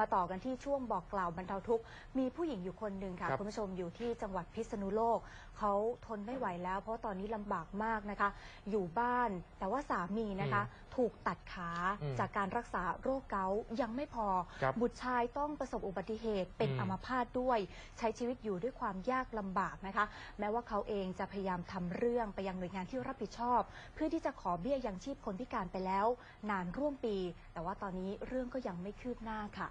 มาต่อกันที่ช่วงบอกกล่าวบรรเทาทุกข์มีผู้หญิงอยู่คนหนึ่งค่ะครับ คุณผู้ชมอยู่ที่จังหวัดพิษณุโลกเขาทนไม่ไหวแล้ว เพราะตอนนี้ลำบากมากนะคะ อยู่บ้านแต่ว่าสามีนะคะ ถูกตัดขาอืมจากการรักษาโรคเกาต์ยังไม่พอ ครับบุตรชายต้องประสบอุบัติเหตุเป็นอืม อัมพาตด้วย ใช้ชีวิตอยู่ด้วยความยากลำบากนะคะ แม้ว่าเขาเองจะพยายามทำเรื่องไปยังหน่วยงานที่รับผิดชอบ เพื่อที่จะขอเบี้ยยังชีพคนพิการไปแล้ว นานร่วมปี แต่ว่าตอนนี้เรื่องก็ยังไม่คืบหน้าค่ะ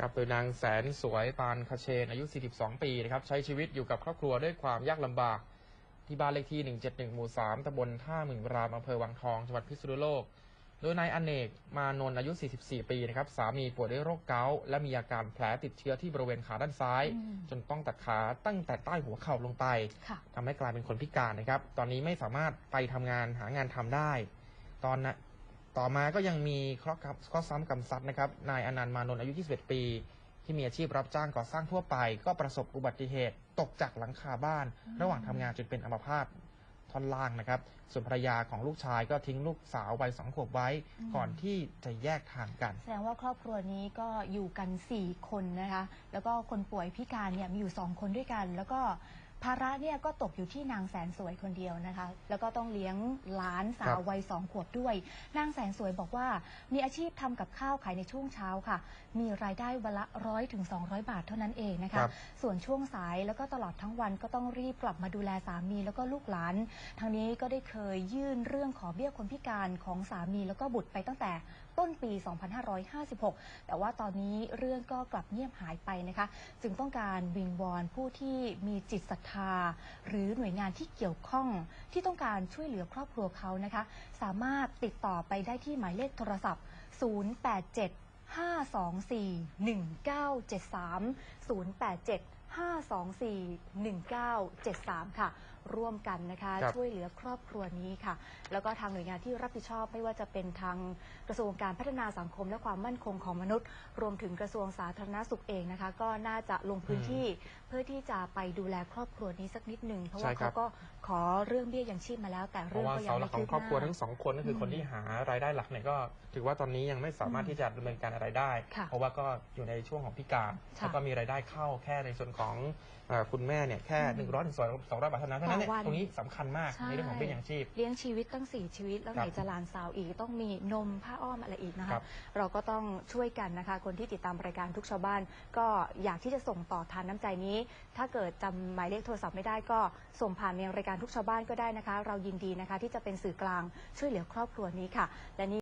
ครับโดยนางแสนสวยปานคเชนอายุ 42 ปีนะครับใช้ชีวิตอยู่กับครอบครัวด้วยความยากลำบาก ที่บ้านเลขที่ 171 หมู่ 3ตำบลท่าหมื่นรามอำเภอวังทองจังหวัดพิษณุโลก โดยนายอเนกมานนท์อายุ 44 ปีนะครับสามีป่วยด้วยโรคเกาต์และมีอาการแผลติดเชื้อที่บริเวณขาด้านซ้ายอืมจนต้องตัดขาตั้งแต่ใต้หัวเข่าลงไปค่ะทำให้กลายเป็นคนพิการนะครับ ตอนนี้ไม่สามารถไปทำงานหางานทำได้ ตอนนะ ต่อมาก็ยังมีข้อกับข้อซ้ำกำซัดนะครับ นายอนันต์มานนท์อายุ 21 ปี ที่มีอาชีพรับจ้างก่อสร้างทั่วไป ก็ประสบอุบัติเหตุ ตกจากหลังคาบ้าน ระหว่างทำงานจนเป็นอัมพาตท่อนล่างนะครับ ส่วนภรรยาของลูกชายก็ทิ้งลูกสาววัยสองขวบไว้ก่อนที่จะแยกทางกัน แสดงว่าครอบครัวนี้ก็อยู่กัน 4 คนนะคะ แล้วก็คนป่วยพิการเนี่ยมีอยู่ 2 คนด้วยกัน แล้วก็ ภาระเนี่ยก็ตกอยู่ที่นางแสนสวยคนเดียวนะคะ แล้วก็ต้องเลี้ยงหลานสาครัวบวัยสองขวบด้วย นางแสนสวยบอกว่า มีอาชีพทำกับข้าวขายในช่วงเช้าค่ะ มีรายได้วันละร้อยถึง200บาทเท่านั้นเองนะครัคะบส่วนช่วงสายแล้วก็ตลอดทั้งวันก็ต้องรีบกลับมาดูแลสามีแล้วก็ลูกหลาน ทางนี้ก็ได้เคยยื่นเรื่องขอเบี้ยคนพิการของสามีแล้วก็บุตรไปตั้งแต่ต้นปี 2556 แต่ว่าตอนนี้เรื่องก็กลับเงียบหายไปนะคะ จึงต้องการวิงวอนผู้ที่มีจิตศรัทธา หรือหน่วยงานที่เกี่ยวข้องที่ต้องการช่วยเหลือครอบครัวเขานะคะ สามารถติดต่อไปได้ที่หมายเลขโทรศัพท์ 087 524 1973 087 524 1973 ค่ะ ร่วมกันนะคะครับ ช่วยเหลือครอบครัวนี้ค่ะ แล้วก็ทางหน่วยงานที่รับผิดชอบไม่ว่าจะเป็นทางกระทรวงการพัฒนาสังคมและความมั่นคงของมนุษย์ รวมถึงกระทรวงสาธารณสุขเองนะคะ ก็น่าจะลงพื้นที่เพื่อที่จะไปดูแลครอบครัวนี้สักนิดหนึ่งเพราะว่าใช่ครัเขาบ ก็ขอเรื่องเบี้ยยังชีพมาแล้ว แต่เพเรื่อราะงว่าก็ยัเสางหลัไม่กขอคืงบครอบครัวหน้า ทั้งสองคนก็คือคนที่หารายได้หลักเนี่ยก็ ถือว่าตอนนี้ยังไม่สามารถที่จะดำเนินการอะไรได้ ค่ะเพราะว่าก็อยู่ในช่วงของพิการค่ะ แล้วก็มีรายได้เข้าแค่ในส่วนของเอ่อคุณแม่เนี่ยแค่ อืมหนึ่งร้อยถึงสองร้อยบาทเท่านั้นเพราะฉะนั้นเนี่ยต่อวันตรงนี้สำคัญมากใช่ ในเรื่องของเบี้ยยังชีพ เลี้ยงชีวิตตั้งสี่ชีวิต แล้วคไหรันบจะหลานสาวอีกต้องมีนมผ้าอ้อมอะไรอีกนะครัคะบเราก็ต้องช่วยกันนะคะ คนที่ติดตามรายการทุกชาวบ้าน ก็อยากที่จะส่งต่อทานน้ำใจนี้ ถ้าเกิดจำหมายเลขโทรศัพท์ไม่ได้ก็ส่งผ่านในรายการทุกชาวบ้านก็ได้นะคะ เรายินดีนะคะ ที่จะเป็นสื่อกลางช่วยเหลือครอบครัวนี้ค่ะและนี่